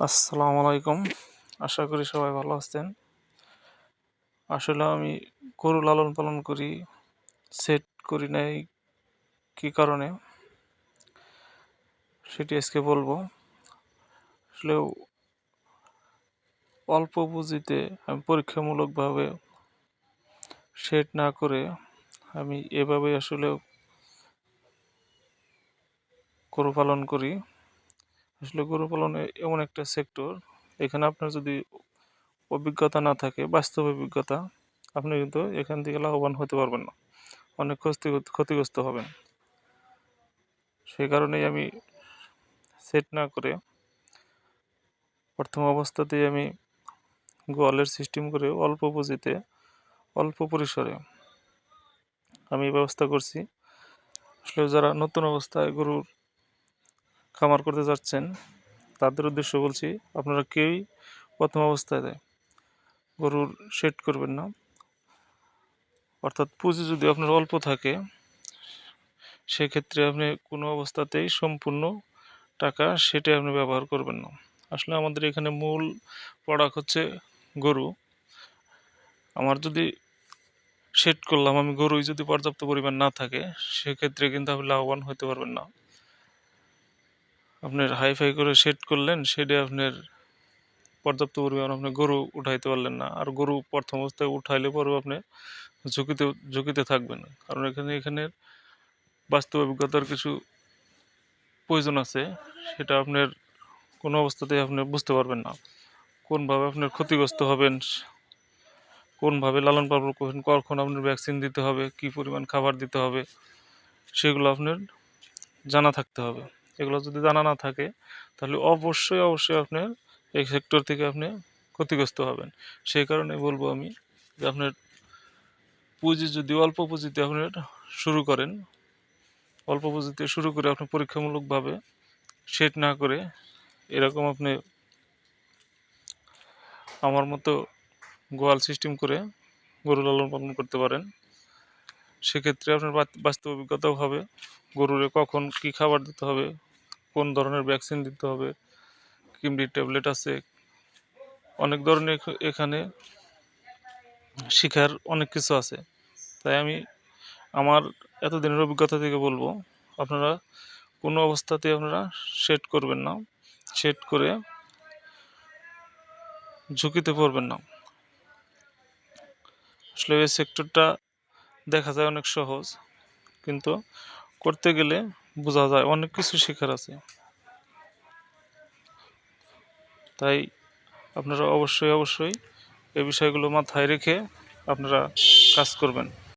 আসসালামু আলাইকুম। আশা করি সবাই ভালো আছেন। আসলে আমি গরু লালন পালন করি, সেট করি নাই কী কারণে সেটি আজকে বলব। আসলে অল্প পুঁজিতে আমি পরীক্ষামূলকভাবে সেট না করে আমি এভাবে আসলে গরু পালন করি। আসলে গরু পালন এমন একটা সেক্টর এখানে আপনার যদি অভিজ্ঞতা না থাকে, বাস্তব অভিজ্ঞতা, আপনি কিন্তু এখান থেকে লাভবান হতে পারবেন না। অনেক ক্ষতি, ক্ষতিগ্রস্ত হবেন। সেই কারণেই আমি সেট না করে প্রথম অবস্থাতেই আমি গোয়ালের সিস্টেম করে অল্প পুঁজিতে, অল্প পরিসরে আমি ব্যবস্থা করছি। আসলে যারা নতুন অবস্থায় গরুর খামার করতে যাচ্ছেন, তাদের উদ্দেশ্য বলছি, আপনারা কেউই প্রথম অবস্থায় গরুর শেড করবেন না। অর্থাৎ পুঁজি যদি আপনার অল্প থাকে, সেক্ষেত্রে আপনি কোনো অবস্থাতেই সম্পূর্ণ টাকা সেটাই আপনি ব্যবহার করবেন না। আসলে আমাদের এখানে মূল প্রোডাক্ট হচ্ছে গরু। আমার যদি সেট করলাম, আমি গরুই যদি পর্যাপ্ত পরিমাণ না থাকে, সেক্ষেত্রে কিন্তু আপনি লাভবান হতে পারবেন না। আপনার হাইফাই করে সেট করলেন সেটা আপনার পর্যাপ্ত পরিমাণ আপনি গরু উঠাইতে পারলেন না। আর গরু প্রথম অবস্থায় উঠাইলে পরেও আপনি ঝুঁকিতে ঝুঁকিতে থাকবেন। কারণ এখানে এখানে বাস্তব অভিজ্ঞতার কিছু প্রয়োজন আছে, সেটা আপনার কোনো অবস্থাতেই আপনি বুঝতে পারবেন না। কোনভাবে আপনার ক্ষতিগ্রস্ত হবেন, কোনভাবে লালন পালন করবেন, কখন আপনার ভ্যাকসিন দিতে হবে, কি পরিমাণ খাবার দিতে হবে, সেগুলো আপনার জানা থাকতে হবে। এগুলো যদি জানা না থাকে, তাহলে অবশ্যই অবশ্যই আপনার এই সেক্টর থেকে আপনি ক্ষতিগ্রস্ত হবেন। সেই কারণে বলব আমি যে আপনার পুঁজি যদি অল্প পুঁজিতে আপনার শুরু করেন, অল্প পুঁজিতে শুরু করে আপনি পরীক্ষামূলকভাবে সেট না করে এরকম আপনি আমার মতো গোয়াল সিস্টেম করে গরু লালন পালন করতে পারেন। সেক্ষেত্রে আপনার বাস্তব অভিজ্ঞতাও হবে। গরুরে কখন কি খাবার দিতে হবে, কোন ধরনের ভ্যাকসিন দিতে হবে কিমডি ট্যাবলেট আছে। অনেক ধরনের এখানে শিখার অনেক কিছু আছে। তাই আমি আমার এতদিনের অভিজ্ঞতা থেকে বলব, আপনারা কোনো অবস্থাতে আপনারা সেট করবেন না। সেট করে ঝুঁকিতে পড়বেন না। আসলে এই সেক্টরটা দেখা যায় অনেক সহজ। কিন্তু করতে গেলে বোঝা যায় অনেক কিছু শেখার আছে। তাই আপনারা অবশ্যই অবশ্যই এই বিষয়গুলো মাথায় রেখে আপনারা কাজ করবেন।